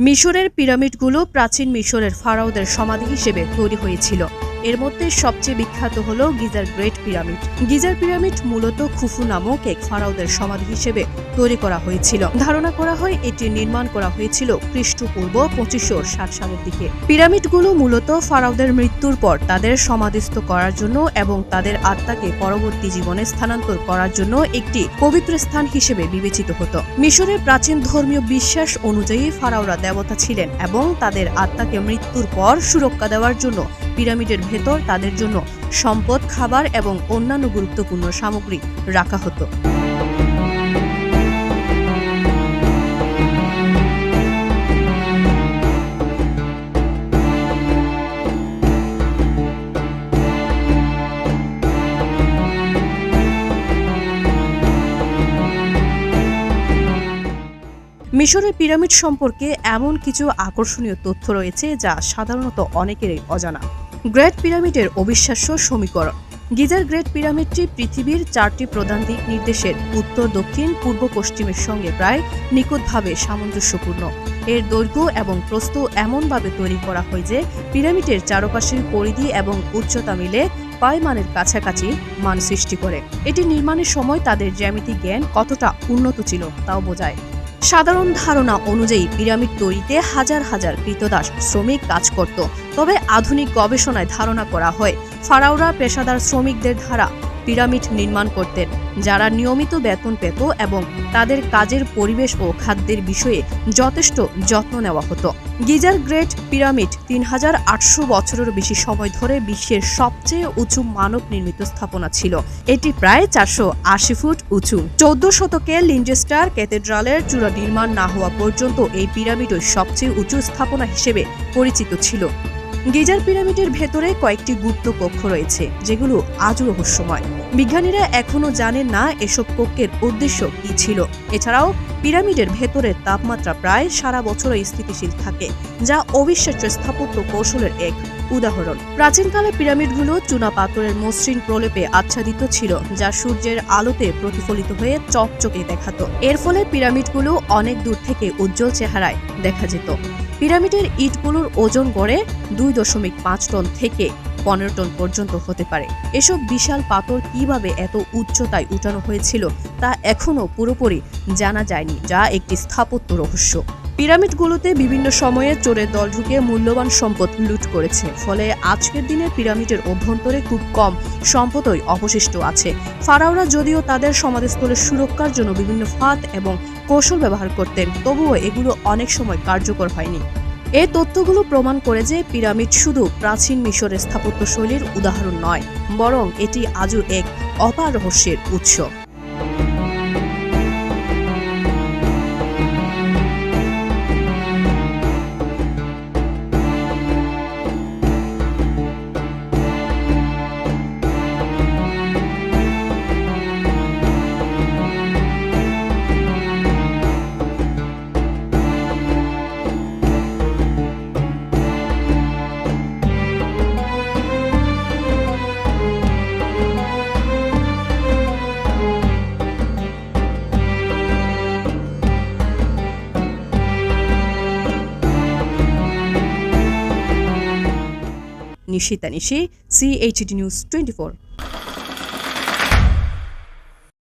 মিশরের পিরামিডগুলো প্রাচীন মিশরের ফারাওদের সমাধি হিসেবে তৈরি হয়েছিল। এর মধ্যে সবচেয়ে বিখ্যাত হল গিজার গ্রেট পিরামিড। গিজার পিরামিড মূলত খুফু নামক এক ফারাওদের সমাধি হিসেবে তৈরি করা হয়েছিল। ধারণা করা হয় এটি নির্মাণ করা হয়েছিল খ্রিস্টপূর্ব পঁচিশশো ষাট সালের দিকে। পিরামিডগুলো মূলত ফারাওদের মৃত্যুর পর তাদের সমাধিস্থ করার জন্য এবং তাদের আত্মাকে পরবর্তী জীবনে স্থানান্তর করার জন্য একটি পবিত্র স্থান হিসেবে বিবেচিত হতো। মিশরের প্রাচীন ধর্মীয় বিশ্বাস অনুযায়ী ফারাওরা দেবতা ছিলেন এবং তাদের আত্মাকে মৃত্যুর পর সুরক্ষা দেওয়ার জন্য পিরামিডের ভেতর তাদের জন্য সম্পদ, খাবার এবং অন্যান্য গুরুত্বপূর্ণ সামগ্রী রাখা হতো। মিশরের পিরামিড সম্পর্কে এমন কিছু আকর্ষণীয় তথ্য রয়েছে যা সাধারণত অনেকেরই অজানা। গ্রেট পিরামিডের অবিশ্বাস্য সমীকরণ। গিজার গ্রেট পিরামিডটি পৃথিবীর চারটি প্রধান দিক নির্দেশের উত্তর, দক্ষিণ, পূর্ব, পশ্চিমের সঙ্গে প্রায় নিখুঁতভাবে সামঞ্জস্যপূর্ণ। এর দৈর্ঘ্য এবং প্রস্থ এমনভাবে তৈরি করা হয় যে, পিরামিডের চারপাশের পরিধি এবং উচ্চতা মিলে পায়মানের কাছাকাছি মান সৃষ্টি করে। এটি নির্মাণের সময় তাদের জ্যামিতিক জ্ঞান কতটা উন্নত ছিল তাও বোঝায়। সাধারণ ধারণা অনুযায়ী পিরামিড তৈরিতে হাজার হাজার কৃতদাস শ্রমিক কাজ করত। তবে আধুনিক গবেষণায় ধারণা করা হয়, ফারাওরা পেশাদার শ্রমিকদের দ্বারা পিরামিড নির্মাণ করতেন, যারা নিয়মিত বেতন পেত এবং তাদের কাজের পরিবেশ ও খাদ্যের বিষয়ে যথেষ্ট যত্ন নেওয়া হতো। গিজার গ্রেট পিরামিড তিন হাজার আটশো বছরের বেশি সময় ধরে বিশ্বের সবচেয়ে উঁচু মানব নির্মিত স্থাপনা ছিল। এটি প্রায় চারশো আশি ফুট উঁচু। চৌদ্দ শতকে লিঞ্জেস্টার ক্যাথেড্রালের চূড়া নির্মাণ না হওয়া পর্যন্ত এই পিরামিডই সবচেয়ে উঁচু স্থাপনা হিসেবে পরিচিত ছিল। গিজার পিরামিডের ভেতরে কয়েকটি গুপ্ত কক্ষ রয়েছে, যেগুলো আজও রহস্যময়। বিজ্ঞানীরা এখনও জানেন না এসব কক্ষের উদ্দেশ্য কি ছিল। এছাড়াও পিরামিডের ভেতরের তাপমাত্রা প্রায় সারা বছরই স্থিতিশীল থাকে, যা অবিশ্বাস্য স্থাপত্য কৌশলের এক উদাহরণ। প্রাচীনকালে পিরামিডগুলো চুনা পাথরের মসৃণ প্রলেপে আচ্ছাদিত ছিল, যা সূর্যের আলোতে প্রতিফলিত হয়ে চকচকে দেখাতো। এর ফলে পিরামিডগুলো অনেক দূর থেকে উজ্জ্বল চেহারায় দেখা যেত। পিরামিডের ইটগুলোর ওজন গড়ে দুই দশমিক পাঁচ টন থেকে পনেরো টন পর্যন্ত হতে পারে। এসব বিশাল পাথর কীভাবে এত উচ্চতায় উঠানো হয়েছিল তা এখনও পুরোপুরি জানা যায়নি, যা একটি স্থাপত্য রহস্য। পিরামিডগুলোতে বিভিন্ন সময়ে চোরের দল ঢুকে মূল্যবান সম্পদ লুট করেছে, ফলে আজকের দিনে পিরামিডের অভ্যন্তরে খুব কম সম্পদই অবশিষ্ট আছে। ফারাওরা যদিও তাদের সমাধিস্থলের সুরক্ষার জন্য বিভিন্ন ফাঁদ এবং কৌশল ব্যবহার করতেন, তবুও এগুলো অনেক সময় কার্যকর হয়নি। এই তথ্যগুলো প্রমাণ করে যে পিরামিড শুধু প্রাচীন মিশরের স্থাপত্য শৈলীর উদাহরণ নয়, বরং এটি আজও এক অপার রহস্যের উৎস। Nishita Nishi CHD news twenty